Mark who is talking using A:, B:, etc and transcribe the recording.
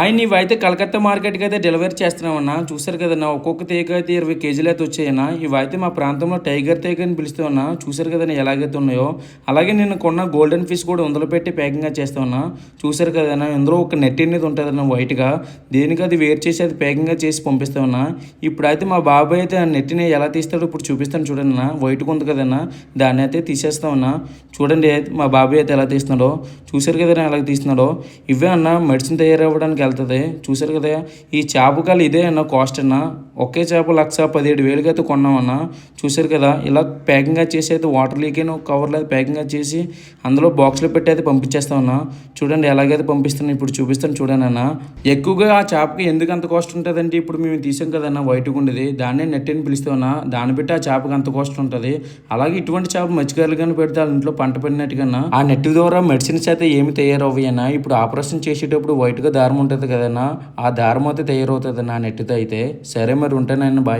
A: ఆయన ఇవైతే కలకత్తా మార్కెట్కి అయితే డెలివరీ చేస్తున్నామన్నా చూసారు కదన్నా ఒక్కొక్క తీగ అయితే ఇరవై కేజీలు అయితే వచ్చాయన్నా. ఇవైతే మా ప్రాంతంలో టైగర్ తీగ అని పిలుస్తామన్నా చూసారు కదన్నా ఎలాగైతే ఉన్నాయో. అలాగే నేను కొన్న గోల్డెన్ ఫిష్ కూడా ఉందలు పెట్టి ప్యాకింగ్గా చేస్తామన్నా చూసారు కదన్నా ఇందులో ఒక నెట్ అనేది ఉంటుందన్న వైట్గా. దేనికి అది వేరు చేసి అది ప్యాకింగ్గా చేసి పంపిస్తామన్నా ఇప్పుడైతే మా బాబాయ్ అయితే ఆ నెట్టిని ఎలా తీస్తాడో ఇప్పుడు చూపిస్తాను చూడండి అన్న వైట్గా ఉంది కదన్నా. దాన్ని అయితే తీసేస్తామన్నా చూడండి మా బాబాయ్ అయితే ఎలా తీస్తున్నాడో. చూసారు కదన్నా ఎలా తీస్తున్నాడో. ఇవే అన్న మెడిసిన్ తయారవ్వడానికి వెళ్తుంది. చూసారు కదా ఈ చేపకాలు ఇదే అన్న కాస్ట్ అన్న. ఒకే చేప లక్ష పదిహేడు వేలకి అయితే కొన్నామన్నా. చూశారు కదా ఇలా ప్యాకింగ్గా చేసి అయితే వాటర్ లీక్ అయిన కవర్లు అయితే ప్యాకింగ్గా చేసి అందులో బాక్స్లో పెట్టి అయితే పంపించేస్తామన్నా. చూడండి ఎలాగైతే పంపిస్తాను ఇప్పుడు చూపిస్తాను చూడండి అన్న ఎక్కువగా ఆ చేపకి ఎందుకు అంత కాస్ట్ ఉంటుందంటే ఇప్పుడు మేము తీసాం కదన్నా వైట్గా ఉండేది. దాన్నే నెట్ అని పిలుస్తామన్నా. దాన్ని బట్టి ఆ చేపకి అంత కాస్ట్ ఉంటుంది. అలాగే ఇటువంటి చేప మత్స్యకారులు కానీ పెడితే వాళ్ళ ఇంట్లో పంట పడినట్టుగా ఆ నెట్ ద్వారా మెడిసిన్స్ అయితే ఏమి తయారవ్వయన్నా. ఇప్పుడు ఆపరేషన్ చేసేటప్పుడు వైట్గా దారం ఉంటుంది కదన్నా ఆ దారం అయితే తయారవుతుంది నా నెట్తో అయితే. సరే మరి. ఉంటాను నేను బాయ్